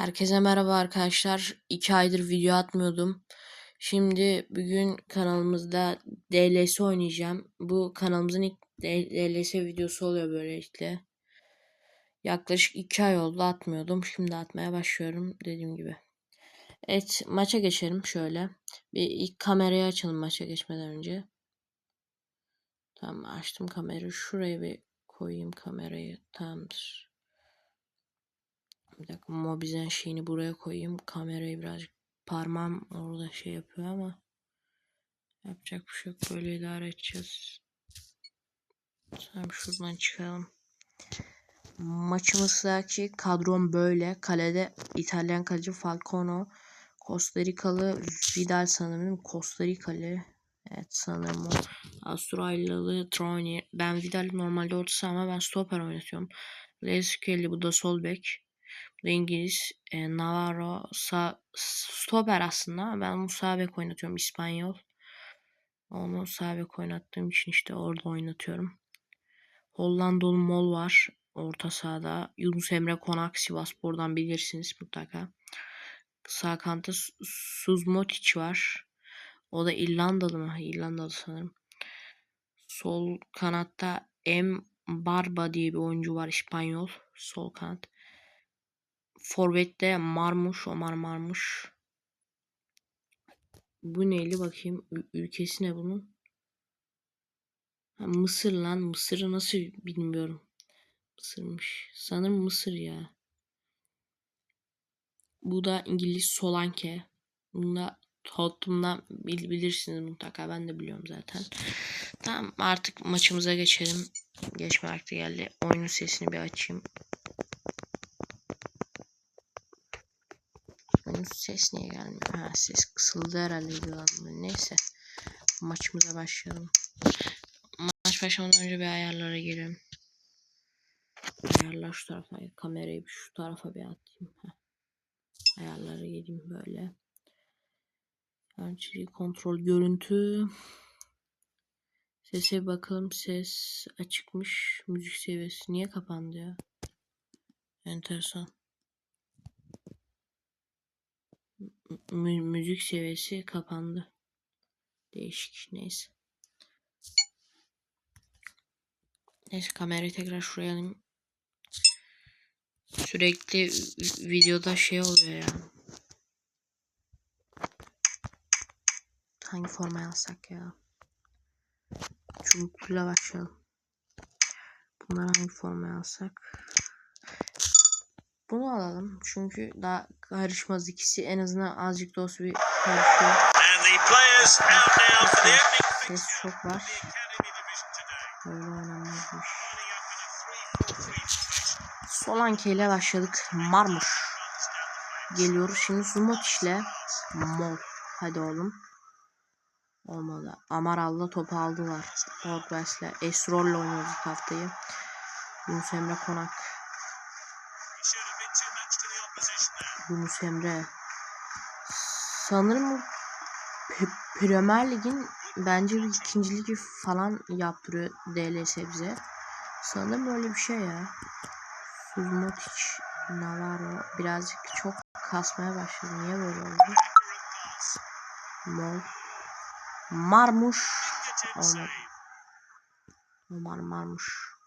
Herkese merhaba arkadaşlar. 2 aydır video atmıyordum. Şimdi bugün kanalımızda DLS oynayacağım. Bu kanalımızın ilk DLS videosu oluyor böylelikle. Yaklaşık 2 ay oldu atmıyordum. Şimdi atmaya başlıyorum dediğim gibi. Evet maça geçelim şöyle. Bir ilk kamerayı açalım maça geçmeden önce. Tamam açtım kamerayı. Şuraya bir koyayım kamerayı. Tamamdır. Bir dakika mobizen şeyini buraya koyayım. Kamerayı birazcık parmağım orada şey yapıyor ama yapacak bir şey yok. Böyle idare edeceğiz. Tamam şuradan çıkalım. Maçımızdaki kadrom böyle. Kalede İtalyan kaleci Falcone. Costa Rikalı Vidal sanırım. Costa Rikalı. Evet sanırım o. Avustralyalı Troni. Ben Vidal normalde orta saha ama ben stoper oynatıyorum. Les Kelly bu da sol bek. İngiliz. E, Navarro sağ, stoper aslında ben onu sağ bek oynatıyorum. İspanyol. Onu sağ bek oynattığım için işte orada oynatıyorum. Hollandalı Mol var. Orta sahada. Yunus Emre Konak Sivasspor'dan bilirsiniz mutlaka. Sağ kanta Suzmotic var. O da İrlandalı mı? İrlandalı sanırım. Sol kanatta M. Barba diye bir oyuncu var İspanyol. Sol kanat. Forvet'te Marmuş, Omar Marmuş. Bu neyli bakayım. Ülkesi ne bunun? Ha, Mısır lan. Mısır'ı nasıl bilmiyorum. Mısır'mış. Sanırım Mısır ya. Bu da İngiliz Solanke. Bunu da Tottenham'dan bil- bilirsiniz mutlaka. Ben de biliyorum zaten. Tamam artık maçımıza geçelim. Geçme vakti geldi. Oyunun sesini bir açayım. Ses niye gelmiyor? Ha ses kısıldı herhalde videolarımda. Neyse. Maçımıza başlayalım. Maç başlamadan önce bir ayarlara girelim. Ayarlar şu tarafa. Kamerayı şu tarafa bir atayım. Heh. Ayarlara geleyim böyle. Gerçi kontrol görüntü. Sese bakalım. Ses açıkmış. Müzik seviyesi niye kapandı ya? Enteresan. Mü- müzik seviyesi kapandı. Değişik neyse. Neyse kamerayı tekrar şuraya alayım. Sürekli vi- videoda şey oluyor ya. Hangi formayı alsak ya? Çubukla başlayalım. Bunları hangi formayı alsak? Bunu alalım. Çünkü daha karışmaz ikisi. En azından azıcık da olsa bir karışıyor. Ses çok var. Böyle oynanmazmış. Lining up in a 3-4-3 formation. Solanke ile başladık. Marmuş. Geliyoruz. Şimdi Zumotiç ile Mol. Hadi oğlum. Olmadı. Amaral'la topu aldılar. Orkwest'le. Esrol'le oynuyoruz haftayı. Yunus Emre Konak. Yunus Emre. Sanırım bu Premier Lig'in bence ikinci ligi falan yaptırıyor DLS bize. Sanırım öyle bir şey ya. Suzmotic, Navarro birazcık çok kasmaya başladı. Niye böyle oldu? Mol. Marmuş. Olmadı. Omar Marmuş.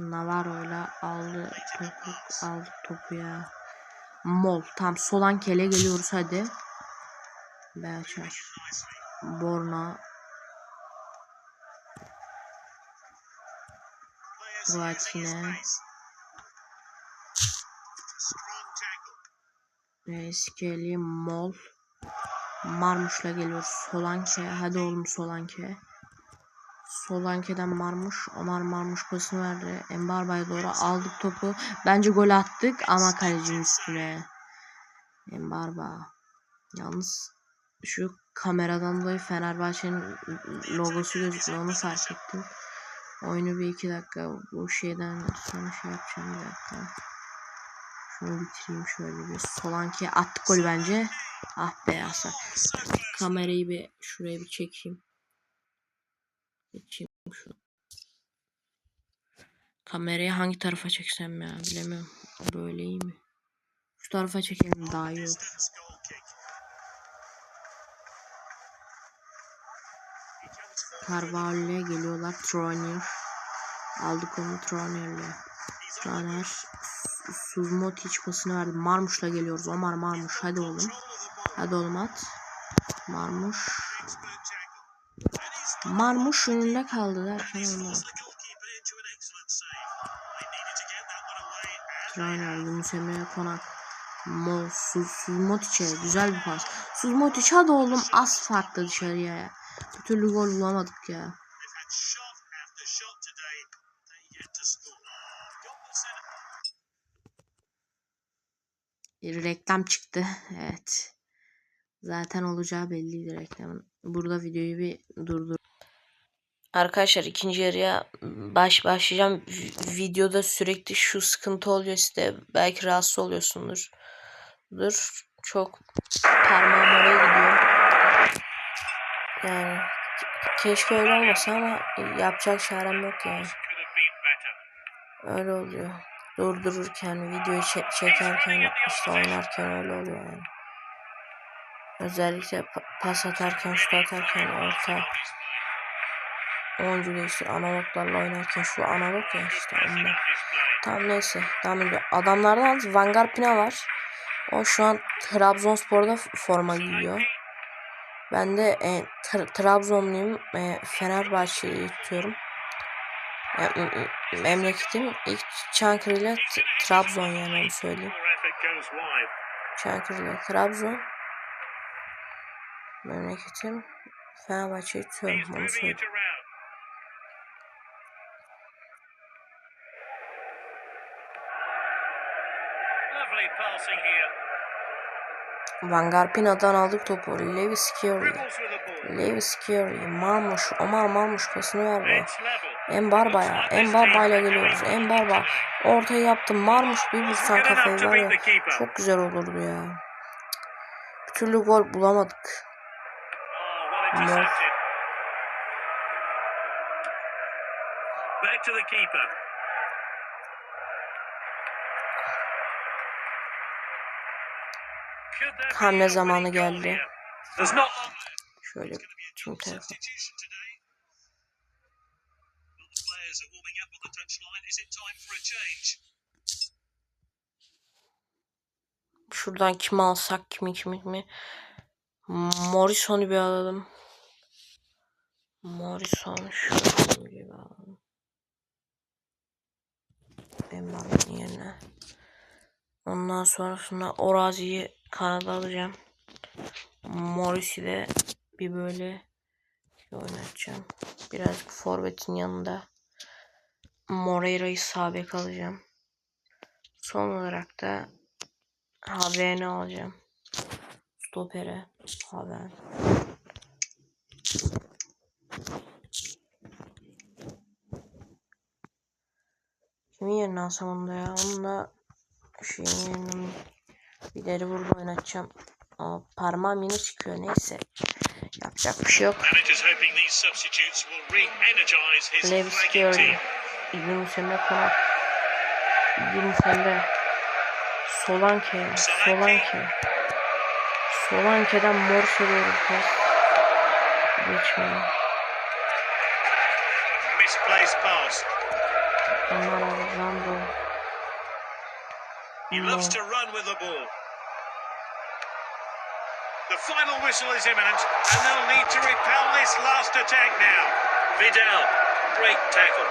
Navarro ile aldı topu, aldık topu ya. Mol. Tam Solanke'yle geliyoruz hadi. Nicely. Borna. Tackle. Reskeli. Mol. Marmuş'la geliyoruz. Solanke. Hadi oğlum Solanke. Solanke'den Marmuş. Omar Marmuş pasını verdi. Embarba'ya doğru aldık topu. Bence gol attık ama kalecinin üstüne. Embarba. Yalnız şu kameradan dolayı Fenerbahçe'nin logosu gözükmüyor. Onu fark ettim. Oyunu bir iki dakika bu şeyden sonra şey yapacağım bir dakika. Şunu bitireyim şöyle bir. Solanke attık golü bence. Ah be. So close. Kamerayı bir şuraya bir çekeyim. Geçeyim şunu. Kamerayı hangi tarafa çeksem ya bilemiyorum. Böyle iyi mi? Şu tarafa çekelim daha iyi olur. Carvalho'ya geliyorlar. Tronier. Aldık onu Tronier'le. He's on Traner. Suzmotic pasını verdi. Marmuş'la geliyoruz. Omar Marmuş. Hadi oğlum. Hadi oğlum at. Marmuş. Marmuş önünde kaldı derken he's olmadı. forced the goalkeeper into an excellent save. They needed to get that one away. And Trainer, Yunus Emre Konak. Mo, Su, Suzmotic'e güzel bir pas. Suzmotic hadi oğlum az farklı dışarıya ya. Bir türlü gol bulamadık ya. Bir reklam çıktı. Evet. Zaten olacağı belliydi reklamın. Burada videoyu bir durdur. Arkadaşlar ikinci yarıya baş başlayacağım. Videoda sürekli şu sıkıntı oluyor işte. Belki rahatsız oluyorsundur. Dur. Çok parmağım oraya gidiyor. Yani keşke öyle olmasa ama yapacak çarem yok yani. Öyle oluyor. Durdururken, videoyu çe- çekerken, işte oynarken öyle oluyor yani. Özellikle pa- pas atarken, şut atarken, orta oyuncu değiştir. Analoglarla oynarken şu analog ya işte onlar. Tamam neyse. Devam ediyor. Adamlardan Vangar Pina var. O şu an Trabzonspor'da forma giyiyor. Ben de e, Tra- Trabzonluyum. E, Fenerbahçe'yi tutuyorum. E, memleketim ilk Çankırı ile Trabzon yani onu söyleyeyim. Çankırı ile Trabzon. Memleketim Fenerbahçe'yi tutuyorum onu söyleyeyim. Vangar Pina'dan aldık topu. Lewis ball. Lewis Scarry. Marmuş. Omar Marmuş pasını ver bana. It's level. Embarba Embarbayla geliyoruz. Embarba. Ortaya yaptım. Marmuş bir Good kafayı var ya. Çok güzel olurdu ya. Bir türlü gol bulamadık. İntercepted. Back to the keeper. Is it time for a change? Şuradan kimi alsak kimi kimi kimi. Morrison'u bir alalım. Morrison şu gibi alalım. Embarba'nın yerine. Ondan sonrasında Orazi'yi kanada alacağım. Morris'i de bir böyle oynatacağım. Birazcık forvetin yanında. Moreira'yı sağ bek alacağım. Son olarak da Haber'ini alacağım. Stopere. Haber. Kimin yerine alsam onu da ya? Onu da şeyin yerine ileri burada oynatacağım. Aa, parmağım yine çıkıyor. Neyse. Yapacak bir şey yok. Scarry. team. Yunus Emre Konak. Yunus Emre. Solanke. Solanke. Solanke'den doğru pas. Geçmiyor. He loves to run with the ball. The final whistle is imminent, and they'll need to repel this last attack now. Vidal, great tackle.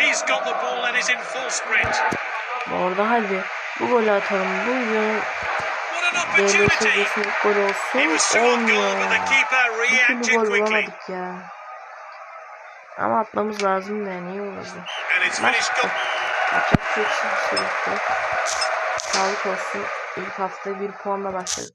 He's got the ball and is in full sprint. Orada hadi bu golü atalım. Bu videonun Opportunity! geçmek gol olsun. Olmuyor ya. Bir türlü gol bulamadık ya. Ama atmamız lazım da yani iyi olurdu. Goal. Yapacak şey. Sağlık olsun. İlk hafta bir puanla başladık.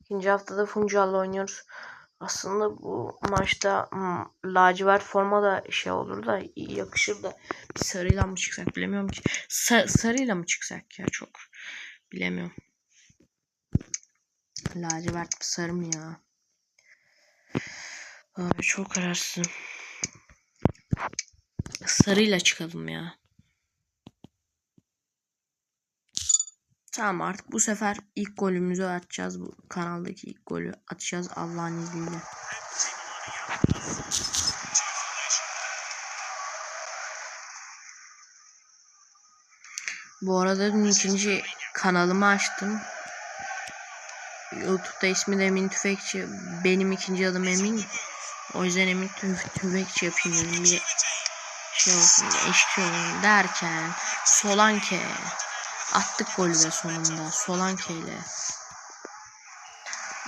İkinci haftada Funcal'la oynuyoruz. Aslında bu maçta hmm, lacivert forma da şey olur da yakışır da bir sarıyla mı çıksak bilemiyorum ki. Sa- sarıyla mı çıksak ya çok bilemiyorum. Lacivert mi sarı mı ya? Abi çok kararsızım. Sarıyla çıkalım ya. Tamam artık bu sefer ilk golümüzü atacağız. Bu kanaldaki ilk golü atacağız Allah'ın izniyle. Bu arada dün ikinci kanalımı açtım. YouTube'da ismi de Emin Tüfekçi. Benim ikinci adım Emin. O yüzden Emin Tüf Tüfekçi yapayım. Bir şey olsun eşki olayım derken Solanke attık golü de sonunda Solanke ile.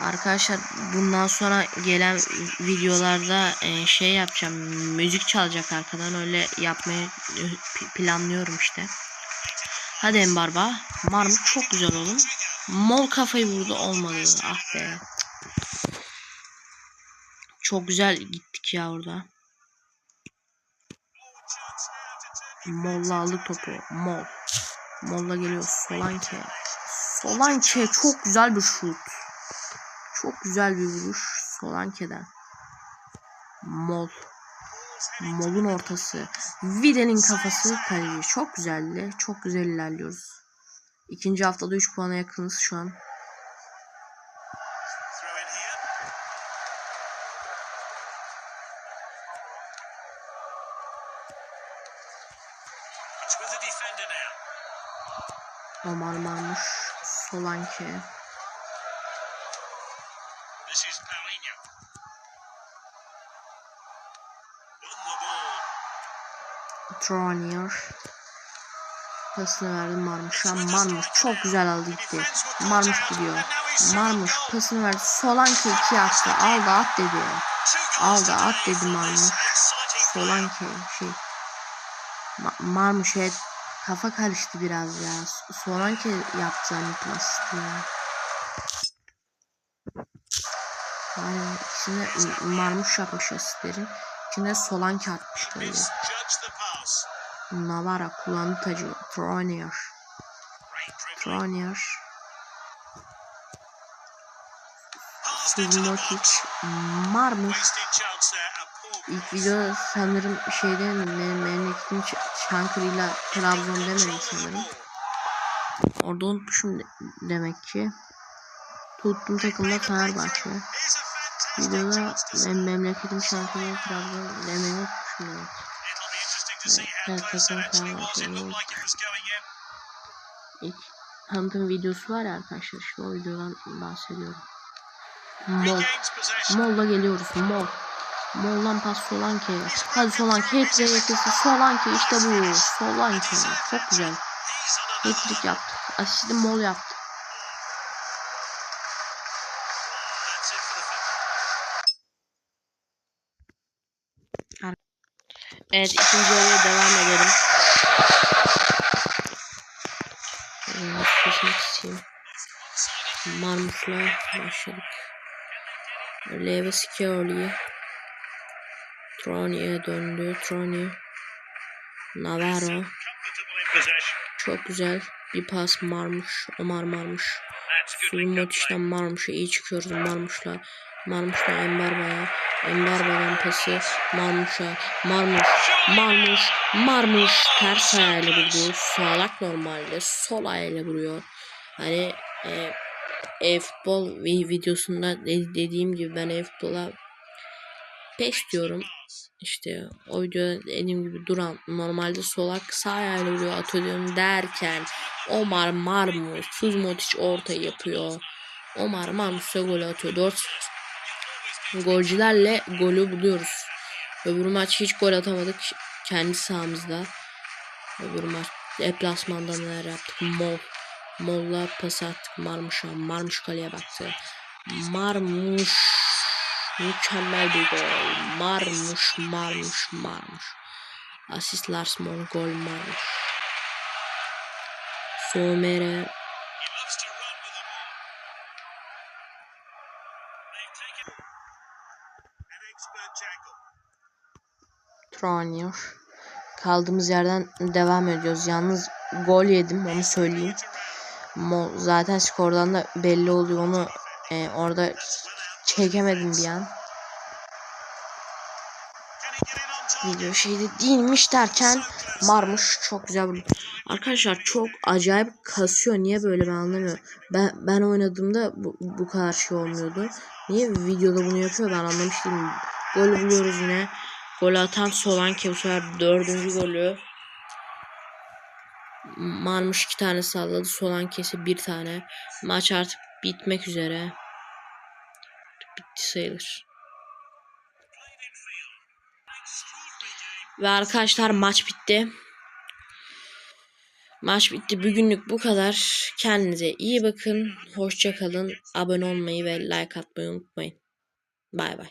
Arkadaşlar bundan sonra gelen videolarda e, şey yapacağım. Müzik çalacak arkadan öyle yapmayı e, planlıyorum işte. Hadi Embarba. Marmut çok güzel oğlum. Mol kafayı vurdu olmadı. Ah be. Çok güzel gittik ya orada. Molla aldı topu. Mol. Molla geliyor. Solanke. Solanke çok güzel bir şut. Çok güzel bir vuruş. Solanke'den. Mol. Mol'un ortası. Vide'nin kafası kaleci. Çok güzeldi. Çok güzel ilerliyoruz. İkinci haftada 3 puana yakınız şu an. Omar Marmuş. Solanke. Tronier. Pasını verdi Marmuş'a. Marmuş çok güzel aldı gitti. Marmuş gidiyor. Marmuş pasını verdi. Solanke 2 yaptı. Aldı at dedi. Aldı at dedi Marmuş. Solanke şey. Ma Marmuş kafa karıştı biraz ya. S- Solanke yaptı zannettim asisti ya. Yani ikisinde Marmuş yapmış asistleri. İçinde. Misjudged the pass. Navara kullandı tacı. Tronier. Tronier. Box. Marmuş. İlk video sanırım şeyde benim memleketim Çankırı'yla Trabzon demedim sanırım. Orada unutmuşum de- demek ki. Tuttum takımda Fenerbahçe. Videoda benim memleketim Çankırı'yla Trabzon demeyi unutmuşum demek. How Evet. İlk tanıtım videosu var ya arkadaşlar. İşte o videodan bahsediyorum. Mol. Mol'la geliyoruz. Mol. Mol'dan pas Solanke'ye. Hadi Solanke hat-trick yakası. Solanke işte bu. Solanke. Çok güzel. Hat-trick yaptı. Asisti Mol yaptı. Evet ikinci yarıya devam edelim. Ee, Sesini kısayım. Marmuş'la başladık. Leve Schioli. Troni'ye döndü. Troni. Navarro. Çok güzel. Bir pas Marmuş. Omar Marmuş. Up Suyumotiş'ten Marmuş'a iyi çıkıyoruz. Marmuş'la. Marmuş'la Embarba'ya. Embarba'dan pası Marmuş'a. Marmuş. Marmuş. Marmuş. Ters ayağıyla vurdu. Sağlak normalde. Sol ayağıyla vuruyor. Hani e, e-futbol vi- videosunda de- dediğim gibi ben e-futbola pes diyorum. İşte o videoda dediğim gibi duran normalde solak sağ ayağıyla vuruyor atıyor diyorum derken Omar Marmuş Suzmotic ortayı yapıyor. Omar Marmuş'a gol atıyor. 4 golcülerle golü buluyoruz. Öbür maç hiç gol atamadık kendi sahamızda. Öbür maç deplasmanda neler yaptık. Mol. Molla pas attık Marmuş'a. Marmuş kaleye baktı. Marmuş. Mükemmel bir gol. Marmuş, Marmuş, Marmuş. Asist Lars Mol, gol Marmuş. Somere. Tronier. Kaldığımız yerden devam ediyoruz. Yalnız gol yedim onu söyleyeyim. Mo zaten skordan da belli oluyor onu e, orada çekemedim bir an. Video şeyde değilmiş derken Marmuş çok güzel vurdu. Arkadaşlar çok acayip kasıyor. Niye böyle ben anlamıyorum. Ben ben oynadığımda bu, bu kadar şey olmuyordu. Niye videoda bunu yapıyor ben anlamış değilim. Gol buluyoruz yine. Gol atan Solanke bu sefer dördüncü golü. Marmuş iki tane salladı. Solanke'si bir tane. Maç artık bitmek üzere. Sayılır. Ve arkadaşlar maç bitti. Maç bitti. Bugünlük bu kadar. Kendinize iyi bakın. Hoşça kalın. Abone olmayı ve like atmayı unutmayın. Bay bay.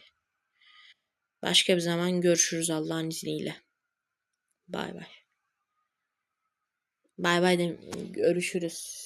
Başka bir zaman görüşürüz Allah'ın izniyle. Bay bay. Bay bay de görüşürüz.